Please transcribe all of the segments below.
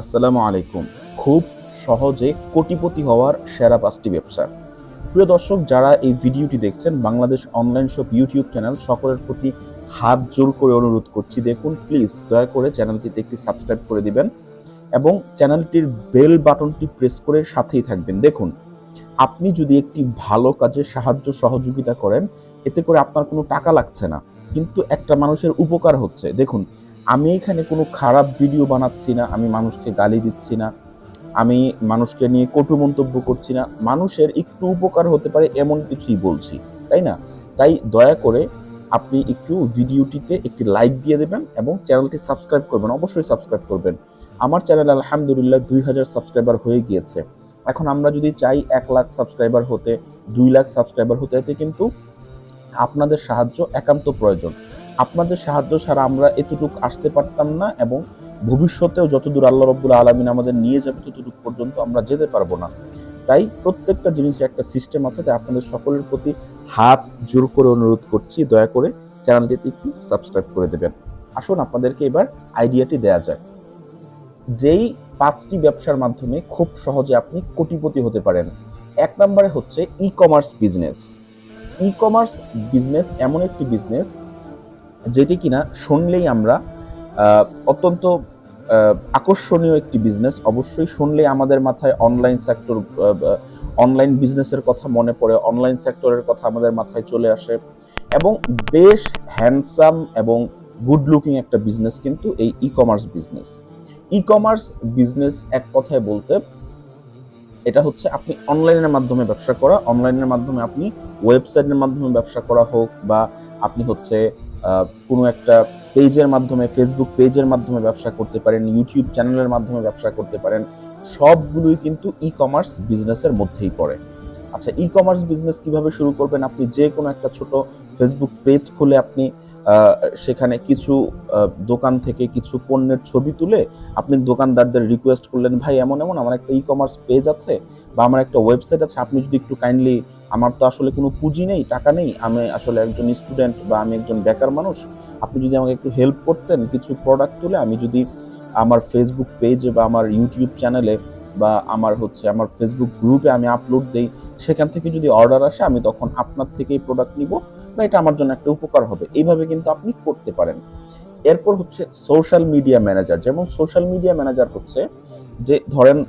আসসালামু আলাইকুম। খুব সহজে কোটিপতি হওয়ার সেরা পাঁচটি ব্যবসা। প্রিয় দর্শক, যারা এই ভিডিওটি দেখছেন, Bangladesh online shop YouTube channel সকলের প্রতি হাত জোর করে অনুরোধ করছি, দেখুন প্লিজ দয়া করে চ্যানেলটিতে একটি সাবস্ক্রাইব করে দিবেন এবং চ্যানেলটির বেল বাটনটি প্রেস করে সাথেই থাকবেন। দেখুন, আপনি যদি একটি ভালো কাজে সাহায্য সহযোগিতা করেন, এতে করে আপনার কোনো টাকা লাগছে না, কিন্তু একটা মানুষের উপকার হচ্ছে। দেখুন আমি এখানে কোনো খারাপ ভিডিও বানাচ্ছি না, আমি মানুষকে গালি দিচ্ছি না, আমি মানুষকে নিয়ে কটু মন্তব্য করছি না। মানুষের একটু উপকার হতে পারে এমন কিছুই বলছি, তাই না? তাই দয়া করে আপনি একটু ভিডিওটিতে একটি লাইক দিয়ে দেবেন এবং চ্যানেলটি সাবস্ক্রাইব করবেন, অবশ্যই সাবস্ক্রাইব করবেন। আমার চ্যানেল আলহামদুলিল্লাহ দুই হাজার সাবস্ক্রাইবার হয়ে গিয়েছে। এখন আমরা যদি চাই এক লাখ সাবস্ক্রাইবার হতে, দুই লাখ সাবস্ক্রাইবার হতে, এতে কিন্তু আপনাদের সাহায্য একান্ত প্রয়োজন। আপনাদের সাহায্য ছাড়া আমরা এতটুকু আসতে পারতাম না এবং ভবিষ্যতেও যতদূর আল্লাহ রব্বুল আলমিন আমাদের নিয়ে যাবে ততটুকু পর্যন্ত আমরা যেতে পারব না। তাই প্রত্যেকটা জিনিসের একটা সিস্টেম আছে, তাই আপনাদের সকলের প্রতি হাত জোর করে অনুরোধ করছি, দয়া করে চ্যানেলটিতে একটু সাবস্ক্রাইব করে দেবেন। আসুন, আপনাদেরকে এবার আইডিয়াটি দেয়া যাক। যেই পাঁচটি ব্যবসার মাধ্যমে খুব সহজে আপনি কোটিপতি হতে পারেন, এক নম্বরে হচ্ছে e commerce business e commerce business এমন একটি বিজনেস যেটি কিনা শুনলেই আমরা অত্যন্ত আকর্ষণীয় একটি বিজনেস অবশ্যই শুনলেই আমাদের মাথায় অনলাইন সেক্টর অনলাইন বিজনেসের কথা মনে পড়ে অনলাইন সেক্টরের কথা আমাদের মাথায় চলে আসে। এবং বেশ হ্যান্ডসাম এবং গুড লুকিং একটা বিজনেস কিন্তু এই e commerce business e commerce business এক কথায় বলতে, এটা হচ্ছে আপনি অনলাইনের মাধ্যমে ব্যবসা করা। অনলাইনের মাধ্যমে আপনি ওয়েবসাইটের মাধ্যমে ব্যবসা করা হোক বা আপনি হচ্ছে কোনো একটা পেজের মাধ্যমে ফেসবুক পেজের মাধ্যমে ব্যবসা করতে পারেন ইউটিউব চ্যানেলের মাধ্যমে ব্যবসা করতে পারেন, সবগুলোই কিন্তু ই কমার্স বিজনেসের মধ্যেই পড়ে। আচ্ছা ই কমার্স বিজনেস কীভাবে শুরু করবেন? আপনি যে কোনো একটা ছোট ফেসবুক পেজ খুলে আপনি সেখানে কিছু দোকান থেকে কিছু পণ্যের ছবি তুলে আপনি দোকানদারদের রিকোয়েস্ট করলেন, ভাই, এমন এমন আমার একটা ই কমার্স পেজ আছে বা আমার একটা ওয়েবসাইট আছে, আপনি যদি একটু কাইন্ডলি আমার তো আসলে কোনো পুঁজি নেই, টাকা নেই। আমি আসলে একজন স্টুডেন্ট বা আমি একজন বেকার মানুষ, আপনি যদি আমাকে একটু হেল্প করতেন, কিছু প্রোডাক্ট তুলে আমি যদি আমার ফেসবুক পেজে বা আমার ইউটিউব চ্যানেলে বা আমার হচ্ছে আমার ফেসবুক গ্রুপে আমি আপলোড দেই, সেখান থেকে যদি অর্ডার আসে, আমি তখন আপনার থেকেই প্রোডাক্ট নিব বা এটা আমার জন্য একটা উপকার হবে। এইভাবে কিন্তু আপনি করতে পারেন। এরপর হচ্ছে সোশ্যাল মিডিয়া ম্যানেজার যেমন সোশ্যাল মিডিয়া ম্যানেজার হচ্ছে যে ধরেন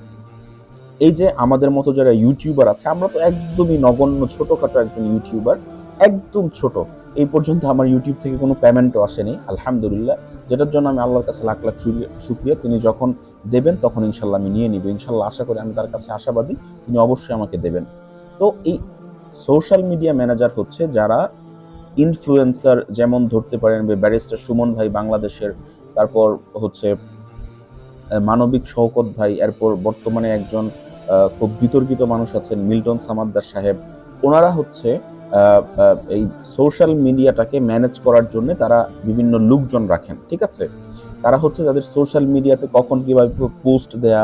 এই যে আমাদের মতো যারা ইউটিউবার আছে, আমরা তো একদমই নগণ্য ছোটখাটো একজন ইউটিউবার একদম ছোট। এই পর্যন্ত আমার ইউটিউব থেকে কোনো পেমেন্টও আসেনি, আলহামদুলিল্লাহ। যেটার জন্য আমি আল্লাহর কাছে লাখ লাখ শুক্রিয়া- তিনি যখন দেবেন, তখন ইনশাল্লাহ আমি নিয়ে নিব। ইনশাল্লাহ আশা করি আমি তার কাছে আশাবাদী, তিনি অবশ্যই আমাকে দেবেন। তো এই সোশ্যাল মিডিয়া ম্যানেজার হচ্ছে যারা ইনফ্লুয়েন্সার যেমন ধরতে পারেন ব্যারিস্টার সুমন ভাই বাংলাদেশের, তারপর হচ্ছে মানবিক শওকত ভাই, এরপর বর্তমানে একজন খুব বিতর্কিত মানুষ আছেন মিল্টন সামাদ্দার সাহেব। ওনারা হচ্ছে এই সোশ্যাল মিডিয়াটাকে ম্যানেজ করার জন্য তারা বিভিন্ন লোকজন রাখেন, ঠিক আছে? তারা হচ্ছে তাদের সোশ্যাল মিডিয়াতে কখন কীভাবে পোস্ট দেয়া,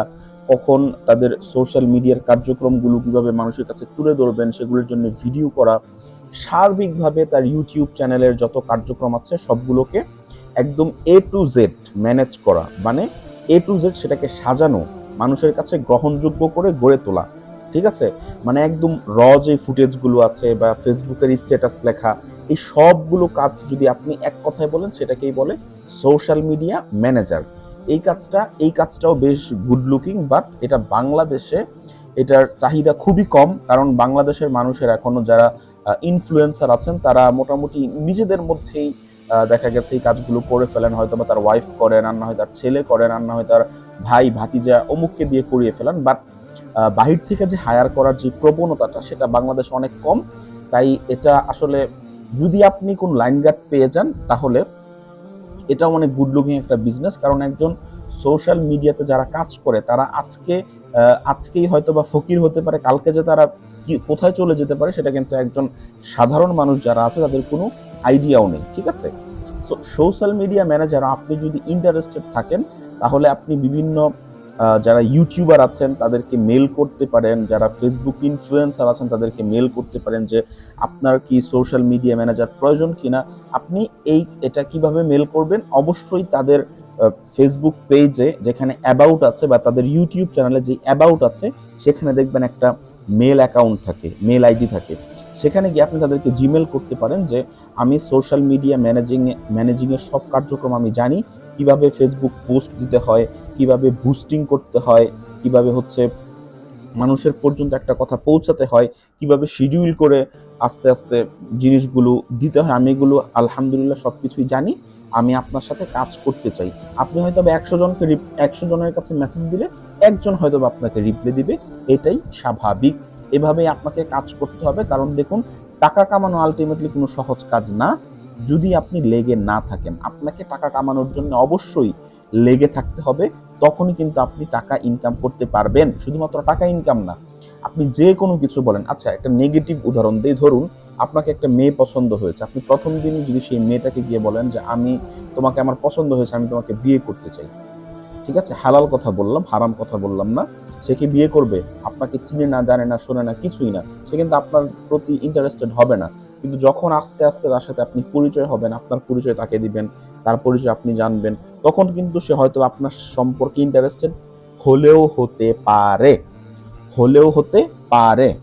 কখন তাদের সোশ্যাল মিডিয়ার কার্যক্রমগুলো কীভাবে মানুষের কাছে তুলে ধরবেন, সেগুলোর জন্য ভিডিও করা, সার্বিকভাবে তার ইউটিউব চ্যানেলের যত কার্যক্রম আছে সবগুলোকে একদম এ টু জেড ম্যানেজ করা মানে এ টু জেড সেটাকে সাজানো মানুষের কাছে গ্রহণযোগ্য করে গড়ে তোলা, ঠিক আছে? মানে একদম র যে ফুটেজগুলো আছে বা ফেসবুকের স্ট্যাটাস লেখা, এই সবগুলো কাজ যদি আপনি এক কথায় বলেন, সেটাকেই বলে সোশ্যাল মিডিয়া ম্যানেজার এই কাজটা, এই কাজটাও বেশ গুড লুকিং বাট এটা বাংলাদেশে এটার চাহিদা খুবই কম, কারণ বাংলাদেশের মানুষের এখনও যারা ইনফ্লুয়েন্সার আছেন, তারা মোটামুটি নিজেদের মধ্যেই দেখা গেছে এই কাজগুলো করে ফেলেন হয়তো বা তার ওয়াইফ করেন, আর না হয় তার ছেলে করেন, আর না হয় তার ভাই, ভাতিজা অমুককে দিয়ে করিয়ে ফেলেন। বাট বাহির থেকে যে হায়ার করার যে প্রবণতাটা, সেটা বাংলাদেশে অনেক কম। তাই এটা আসলে যদি আপনি কোন লাইন গার্ড পেয়ে যান, তাহলে এটাও অনেক গুড লুকিং একটা বিজনেস কারণ একজন সোশ্যাল মিডিয়াতে যারা কাজ করে, তারা আজকে আজকেই হয়তো বা ফকির হতে পারে, কালকে যে তারা কোথায় চলে যেতে পারে, সেটা কিন্তু একজন সাধারণ মানুষ যারা আছে, তাদের কোনো আইডিয়াও নেই, ঠিক আছে? সো সোশ্যাল মিডিয়া ম্যানেজার আপনি যদি ইন্টারেস্টেড থাকেন, তাহলে আপনি বিভিন্ন যারা ইউটিউবার আছেন, তাদেরকে মেল করতে পারেন, যারা ফেসবুক ইনফ্লুয়েন্সার আছেন, তাদেরকে মেল করতে পারেন যে, আপনার কি সোশ্যাল মিডিয়া ম্যানেজার প্রয়োজন কিনা? আপনি এই, এটা কীভাবে মেল করবেন? অবশ্যই তাদের ফেসবুক পেজে যেখানে অ্যাবাউট আছে বা তাদের ইউটিউব চ্যানেলে যে অ্যাবাউট আছে, সেখানে দেখবেন একটা মেল অ্যাকাউন্ট থাকে মেল আইডি থাকে। সেখানে গিয়ে আপনি তাদেরকে জিমেল করতে পারেন যে, আমি সোশ্যাল মিডিয়া ম্যানেজিং ম্যানেজিংয়ের সব কার্যক্রম আমি জানি। কীভাবে ফেসবুক পোস্ট দিতে হয়, কীভাবে বুস্টিং করতে হয়, কীভাবে হচ্ছে মানুষের পর্যন্ত একটা কথা পৌঁছাতে হয়, কীভাবে শিডিউল করে আস্তে আস্তে জিনিসগুলো দিতে হয়, আমি এগুলো আলহামদুলিল্লাহ সব কিছুই জানি। আমি আপনার সাথে কাজ করতে চাই। আপনি হয়তো একশো জনকে একশো জনের কাছে মেসেজ দিলে একজন হয়তো আপনাকে রিপ্লাই দিবে। এটাই স্বাভাবিক। এভাবেই আপনাকে কাজ করতে হবে। কারণ দেখুন, টাকা কামানো আলটিমেটলি কোনো সহজ কাজ না। যদি আপনি লেগে না থাকেন, আপনাকে টাকা কামানোর জন্য অবশ্যই লেগে থাকতে হবে। তখনই কিন্তু আপনি টাকা ইনকাম করতে পারবেন। শুধুমাত্র টাকা ইনকাম না, আপনি যে কোনো কিছু বলেন। আচ্ছা একটা নেগেটিভ উদাহরণ দিয়ে ধরুন, আপনাকে একটা মেয়ে পছন্দ হয়েছে। আপনি প্রথম দিনই যদি সেই মেয়েটাকে গিয়ে বলেন যে, আমি তোমাকে, আমার পছন্দ হয়েছে, আমি তোমাকে বিয়ে করতে চাই। ঠিক আছে? হালাল কথা বললাম, হারাম কথা বললাম না। সে কি বিয়ে করবে? আপনাকে চিনে না, জানে না, শোনে না, কিছুই না। সে কিন্তু আপনার প্রতি ইন্টারেস্টেড হবে না। কিন্তু যখন আস্তে আস্তে তার সাথে আপনি পরিচয় হবেন, আপনার পরিচয় তাকে দিবেন, তার পরিচয় আপনি জানবেন, তখন কিন্তু সে হয়তো আপনার সম্পর্কে ইন্টারেস্টেড হলেও হতে পারে। হলেও হতে পারে।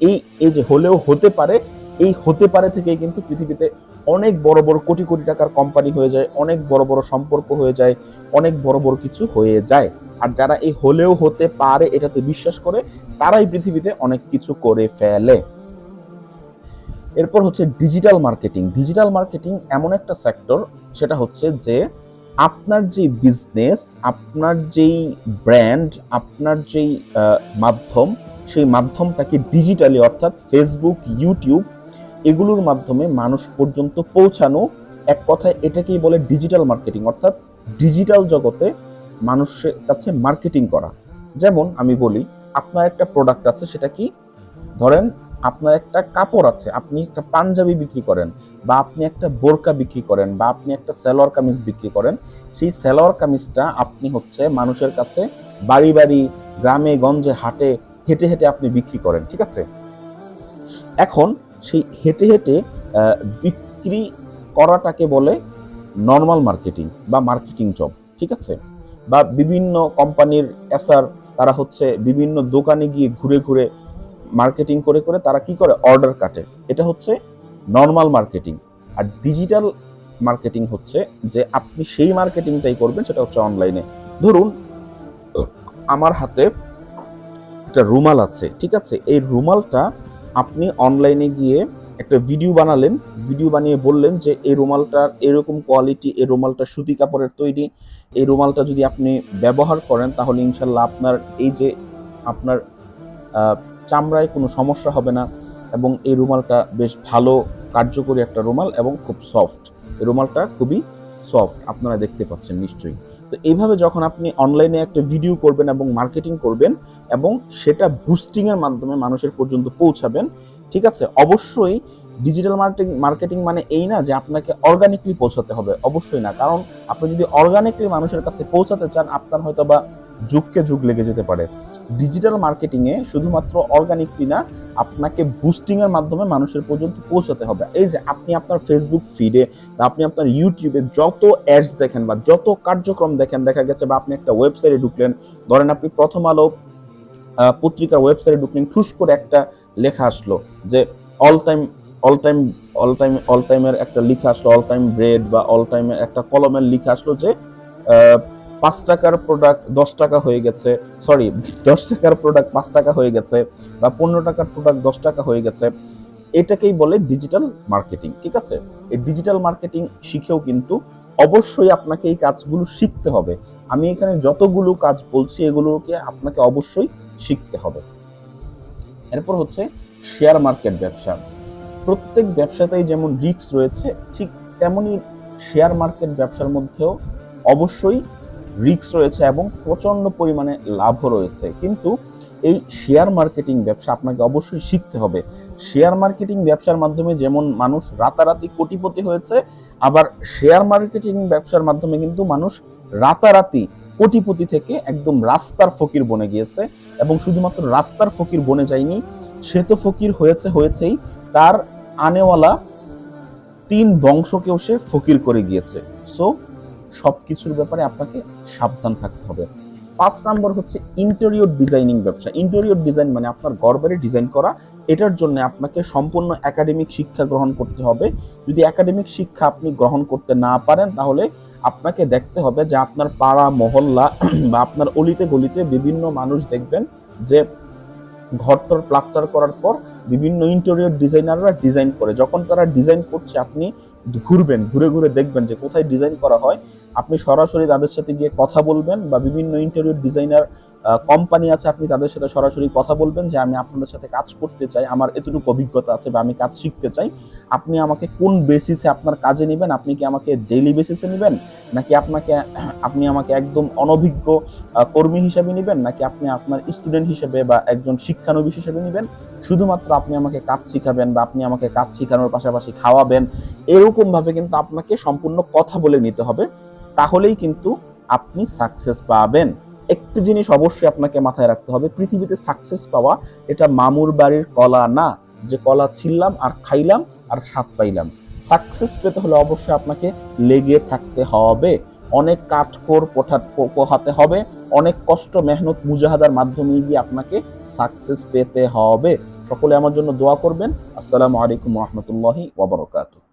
এই এই যে হলেও হতে পারে, এই হতে পারে থেকেই কিন্তু পৃথিবীতে অনেক বড় বড় কোটি কোটি টাকার কোম্পানি হয়ে যায়, অনেক বড় বড় সম্পর্ক হয়ে যায়, অনেক বড় বড় কিছু হয়ে যায়। আর যারা এই হলেও হতে পারে, এটাতে বিশ্বাস করে, তারাই পৃথিবীতে অনেক কিছু করে ফেলে। এরপর হচ্ছে ডিজিটাল মার্কেটিং ডিজিটাল মার্কেটিং এমন একটা সেক্টর সেটা হচ্ছে যে আপনার যে বিজনেস আপনার যেই ব্র্যান্ড আপনার যেই মাধ্যম, সেই মাধ্যমটাকে ডিজিটালি অর্থাৎ ফেসবুক ইউটিউব এগুলোর মাধ্যমে মানুষ পর্যন্ত পৌঁছানো এক কথায় এটাকেই বলে ডিজিটাল মার্কেটিং অর্থাৎ ডিজিটাল জগতে মানুষের কাছে মার্কেটিং করা। যেমন আমি বলি, আপনার একটা প্রোডাক্ট আছে, সেটা কি? ধরেন আপনার একটা কাপড় আছে, আপনি একটা পাঞ্জাবি বিক্রি করেন বা আপনি একটা বোরকা বিক্রি করেন বা আপনি একটা সেলোয়ার কামিজ বিক্রি করেন, সেই সেলোয়ার কামিজটা আপনি হচ্ছে মানুষের কাছে বাড়ি বাড়ি, গ্রামে, গঞ্জে, হাটে, হেঁটে হেঁটে আপনি বিক্রি করেন, ঠিক আছে? এখন সেই হেঁটে হেঁটে বিক্রি করাটাকে বলে নর্মাল মার্কেটিং বা মার্কেটিং জব ঠিক আছে? বা বিভিন্ন কোম্পানির এসার তারা হচ্ছে বিভিন্ন দোকানে গিয়ে ঘুরে ঘুরে মার্কেটিং করে করে তারা কি করে? অর্ডার কাটে। এটা হচ্ছে নর্মাল মার্কেটিং আর ডিজিটাল মার্কেটিং হচ্ছে যে আপনি সেই মার্কেটিংটাই করবেন, সেটা হচ্ছে অনলাইনে ধরুন, আমার হাতে একটা রুমাল আছে, ঠিক আছে? এই রুমালটা আপনি অনলাইনে গিয়ে একটা ভিডিও বানালেন। ভিডিও বানিয়ে বললেন যে, এই রুমালটার এরকম কোয়ালিটি এই রুমালটা সুতি কাপড়ের তৈরি। এই রুমালটা যদি আপনি ব্যবহার করেন, তাহলে ইনশাল্লাহ আপনার এই যে আপনার চামড়ায় কোনো সমস্যা হবে না এবং এই রুমালটা বেশ ভালো, কার্যকরী একটা রুমাল এবং খুব সফট এই রুমালটা খুবই সফট, আপনারা দেখতে পাচ্ছেন নিশ্চয়ই। তো এইভাবে যখন আপনি অনলাইনে একটা ভিডিও করবেন এবং মার্কেটিং করবেন এবং সেটা বুস্টিং এর মাধ্যমে মানুষের পর্যন্ত পৌঁছাবেন, ঠিক আছে? অবশ্যই ডিজিটাল মার্কেটিং মার্কেটিং মানে এই না যে আপনাকে অর্গানিকলি পৌঁছাতে হবে। অবশ্যই না, কারণ আপনি যদি অর্গানিকলি মানুষের কাছে পৌঁছাতে চান, আপনার হয়তো বা যুগকে যুগ লেগে যেতে পারে। ডিজিটাল মার্কেটিংয়ে শুধুমাত্র অর্গানিকলি না, আপনাকে বুস্টিংয়ের মাধ্যমে মানুষের পর্যন্ত পৌঁছাতে হবে। এই যে আপনি আপনার ফেসবুক ফিডে বা আপনি আপনার ইউটিউবে যত অ্যাডস দেখেন বা যত কার্যক্রম দেখেন, দেখা গেছে বা আপনি একটা ওয়েবসাইটে ঢুকলেন, ধরেন আপনি প্রথম আলো পত্রিকার ওয়েবসাইটে ঢুকলেন, ঠুস করে একটা লেখা আসলো যে all time all time all time all টাইমের একটা লিখা আসলো অল টাইম ব্রেড বা অল টাইমের একটা কলমের লিখা আসলো যে পাঁচ টাকার প্রোডাক্ট দশ টাকা হয়ে গেছে সরি দশ টাকার প্রোডাক্ট পাঁচ টাকা হয়ে গেছে বা পনেরো টাকার প্রোডাক্ট দশ টাকা হয়ে গেছে, এটাকেই বলে ডিজিটাল মার্কেটিং ঠিক আছে? এই ডিজিটাল মার্কেটিং শিখেও কিন্তু অবশ্যই আপনাকে এই কাজগুলো শিখতে হবে। আমি এখানে যতগুলো কাজ বলছি, এগুলোকে আপনাকে অবশ্যই শিখতে হবে। এরপর হচ্ছে শেয়ার মার্কেট ব্যবসা। প্রত্যেক ব্যবসাতেই যেমন রিস্ক রয়েছে, ঠিক তেমনই শেয়ার মার্কেট ব্যবসার মধ্যেও অবশ্যই রিস্ক রয়েছে এবং প্রচণ্ড পরিমাণে লাভও রয়েছে। কিন্তু এই শেয়ার মার্কেটিং ব্যবসা আপনাকে অবশ্যই শিখতে হবে। শেয়ার মার্কেটিং ব্যবসার মাধ্যমে যেমন মানুষ রাতারাতি কোটিপতি হয়েছে, আবার শেয়ার মার্কেটিং ব্যবসার মাধ্যমে কিন্তু মানুষ রাতারাতি কোটিপতি থেকে একদম রাস্তার ফকির বনে গিয়েছে এবং শুধুমাত্র রাস্তার ফকির বনে যায়নি, সে তো ফকির হয়েছে হয়েছেই, তার আনেওয়ালা তিন বংশকেও সে ফকির করে গিয়েছে। সো সব কিছুর ব্যাপারে আপনাকে সাবধান থাকতে হবে। পাঁচ নাম্বার হচ্ছে ইন্টেরিয়র ডিজাইনিং ব্যবসা। ইন্টেরিয়র ডিজাইন মানে আপনার ঘর বাড়ি ডিজাইন করা। এটার জন্য আপনাকে সম্পূর্ণ একাডেমিক শিক্ষা গ্রহণ করতে হবে। যদি একাডেমিক শিক্ষা আপনি গ্রহণ করতে না পারেন, তাহলে আপনাকে দেখতে হবে যে আপনার পাড়া, মহল্লা বা আপনার অলিতে গলিতে বিভিন্ন মানুষ দেখবেন যে ঘরটর প্লাস্টার করার পর বিভিন্ন ইন্টেরিয়র ডিজাইনাররা ডিজাইন করে। যখন তারা ডিজাইন করছে, আপনি ঘুরবেন, ঘুরে ঘুরে দেখবেন যে কোথায় ডিজাইন করা হয়। আপনি সরাসরি তাদের সাথে গিয়ে কথা বলবেন বা বিভিন্ন ইন্টেরিয়র ডিজাইনার কোম্পানি আছে, আপনি তাদের সাথে সরাসরি কথা বলবেন যে, আমি আপনাদের সাথে কাজ করতে চাই, আমার এতটুকু অভিজ্ঞতা আছে বা আমি কাজ শিখতে চাই। আপনি আমাকে কোন বেসিসে আপনার কাজে নেবেন? আপনি কি আমাকে ডেইলি বেসিসে নেবেন? নাকি আপনাকে, আপনি আমাকে একদম অনভিজ্ঞ কর্মী হিসেবে নেবেন? নাকি আপনি আপনার স্টুডেন্ট হিসেবে বা একজন শিক্ষানবিশ হিসেবে নেবেন? শুধুমাত্র আপনি আমাকে কাজ শিখাবেন বা আপনি আমাকে কাজ শেখানোর পাশাপাশি খাওয়াবেন। এরকমভাবে কিন্তু আপনাকে সম্পূর্ণ কথা বলে নিতে হবে। তাহলেই কিন্তু আপনি সাকসেস পাবেন। একটি জিনিস অবশ্যই আপনাকে মাথায় রাখতে হবে, পৃথিবীতে সাকসেস পাওয়া এটা মামুর বাড়ির কলা না। যে কলা ছিললাম আর খাইলাম আর স্বাদ পাইলাম। সাকসেস পেতে হলে অবশ্যই আপনাকে লেগে থাকতে হবে। অনেক কাঠখোর পোঠা- পোহাতে হবে, অনেক কষ্ট, মেহনত, মুজাহাদার মাধ্যমে গিয়ে আপনাকে সাকসেস পেতে হবে। সকলে আমার জন্য দোয়া করবেন। আসসালামু আলাইকুম রহমতুল্লাহি ওবরকাতুহ